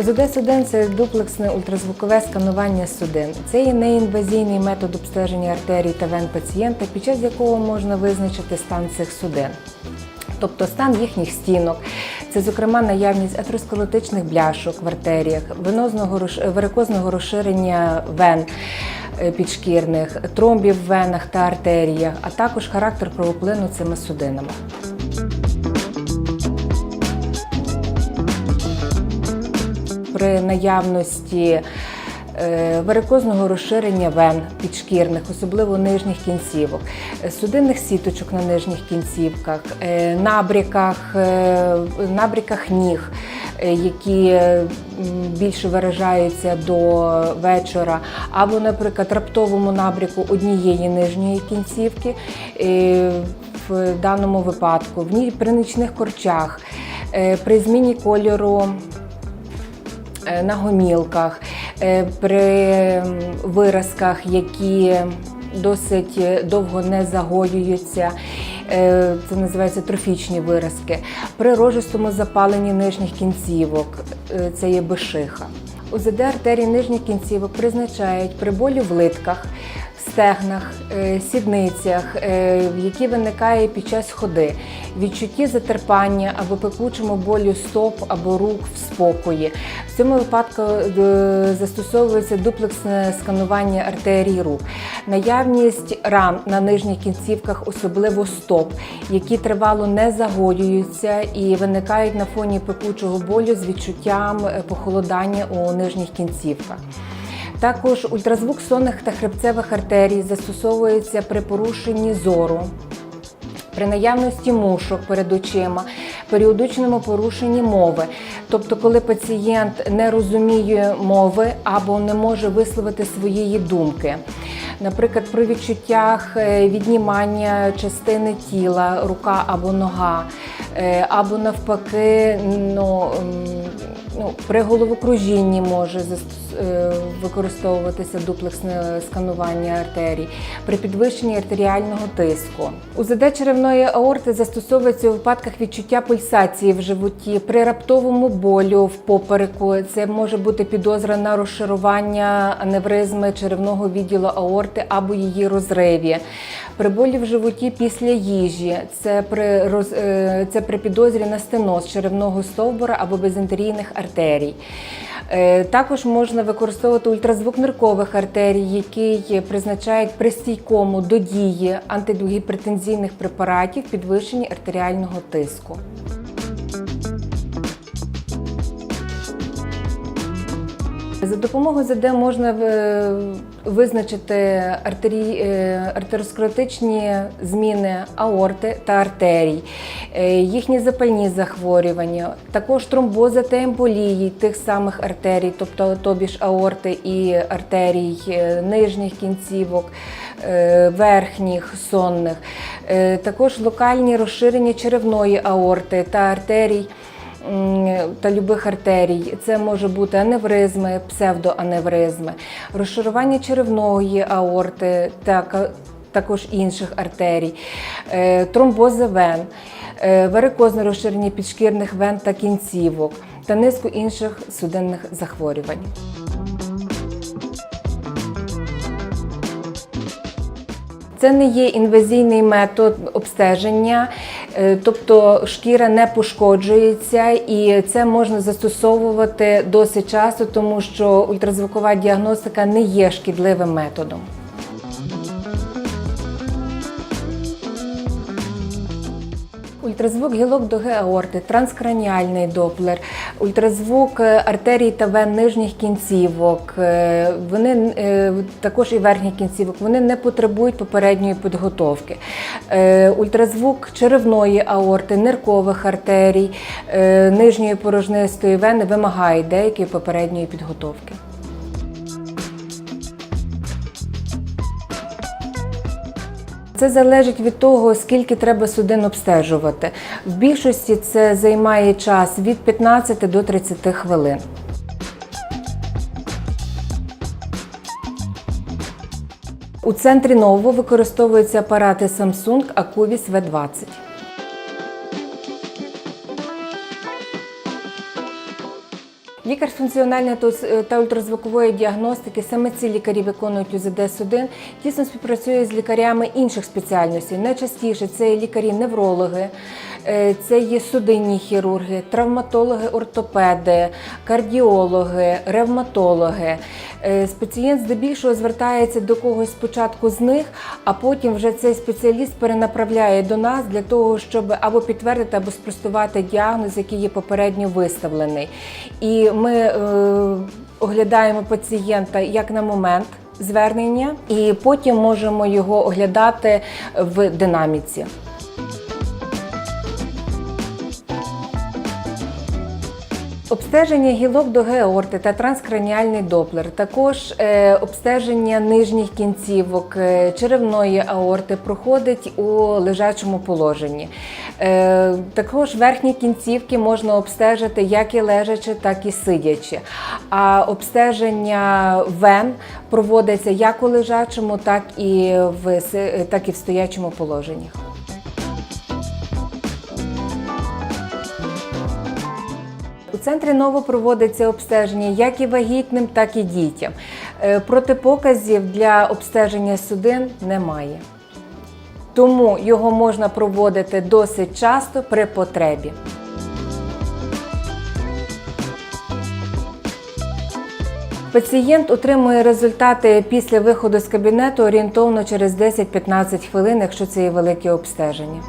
УЗД-судин це дуплексне ультразвукове сканування судин. Це є неінвазійний метод обстеження артерій та вен пацієнта, під час якого можна визначити стан цих судин. Тобто стан їхніх стінок, це, зокрема, наявність атеросклеротичних бляшок в артеріях, венозного варикозного розширення вен е, підшкірних, тромбів в венах та артеріях, а також характер кровоплину цими судинами. При наявності е, варикозного розширення вен підшкірних, особливо нижніх кінцівок, е, судинних сіточок на нижніх кінцівках, набріках, е, набріках ніг, які більше виражаються до вечора, або, наприклад, раптовому набріку однієї нижньої кінцівки. В даному випадку, при нічних корчах, при зміні кольору на гомілках, е, при виразках, які досить е, довго не загоюються. е, Це називається трофічні виразки. При рожистому запаленні нижніх кінцівок е, це є бешиха. УЗД артерії нижніх кінцівок призначають при болі в литках, стегнах, е, сідницях, е, які виникає під час ходи, відчутті затерпання або пекучому болю стоп або рук в спокої. В цьому випадку е, застосовується дуплексне сканування артерій рук, наявність ран на нижніх кінцівках, особливо стоп, які тривало не загоюються і виникають на фоні пекучого болю з відчуттям похолодання у нижніх кінцівках. Також ультразвук сонних та хребцевих артерій застосовується при порушенні зору, при наявності мушок перед очима, періодичному порушенні мови. Тобто, коли пацієнт не розуміє мови або не може висловити своєї думки. Наприклад, при відчуттях е, віднімання частини тіла, рука або нога, е, або навпаки, ну, ну, при головокружінні може е, використовуватися дуплексне сканування артерій, при підвищенні артеріального тиску. УЗД черевної аорти застосовується у випадках відчуття пульсації в животі, при раптовому болю в попереку. Це може бути підозра на розшарування аневризми черевного відділу аорти або її розриві. При болі в животі після їжі, це при, роз, е, це при підозрі на стеноз черевного стовбура або безентерійних артерій. Е, Також можна використовувати ультразвук ниркових артерій, який призначають при стійкому до дії антигіпертензійних препаратів підвищенні артеріального тиску. За допомогою ЗД можна визначити артерій, е, артеросклеротичні зміни аорти та артерій, е, їхні запальні захворювання, також тромбози та емболії тих самих артерій, тобто тобі ж аорти і артерій е, нижніх кінцівок, верхніх сонних, також локальні розширення черевної аорти та артерій та любих артерій. Це може бути аневризми, псевдоаневризми, розшарування черевної аорти та також інших артерій, е, тромбози вен, е, варикозне розширення підшкірних вен та кінцівок та низку інших судинних захворювань. Це не є інвазійний метод обстеження, тобто шкіра не пошкоджується, і це можна застосовувати досить часто, тому що ультразвукова діагностика не є шкідливим методом. Ультразвук гілок дуги аорти, транскраніальний доплер, ультразвук е, артерій та вен нижніх кінцівок, е, вони е, також і верхніх кінцівок, вони не потребують попередньої підготовки. Ультразвук черевної аорти, ниркових артерій, нижньої порожнистої вени вимагає деякої попередньої підготовки. Це залежить від того, скільки треба судин обстежувати. В більшості це займає час від 15 до 30 хвилин. У центрі нового використовуються апарати Samsung Acuvis V20. Лікар функціональної та ультразвукової діагностики, саме ці лікарі виконують УЗД-1, тісно співпрацює з лікарями інших спеціальностей. Найчастіше це лікарі-неврологи, е, це є судинні хірурги, травматологи, ортопеди, кардіологи, ревматологи. Е, Пацієнт здебільшого звертається до когось спочатку з них, а потім вже цей спеціаліст перенаправляє до нас для того, щоб або підтвердити, або спростувати діагноз, який є попередньо виставлений. І ми е, оглядаємо пацієнта як на момент звернення, і потім можемо його оглядати в динаміці. Обстеження гілок до георти та транскраніальний доплер, також е, обстеження нижніх кінцівок е, черевної аорти проходить у лежачому положенні. Е, також верхні кінцівки можна обстежити як і лежачи, так і сидячи. А обстеження вен проводиться як у лежачому, так і в, так і в стоячому положенні. У центрі ново проводиться обстеження як і вагітним, так і дітям. Е, Протипоказів для обстеження судин немає. Тому його можна проводити досить часто при потребі. Пацієнт отримує результати після виходу з кабінету орієнтовно через 10-15 хвилин, якщо це є велике обстеження.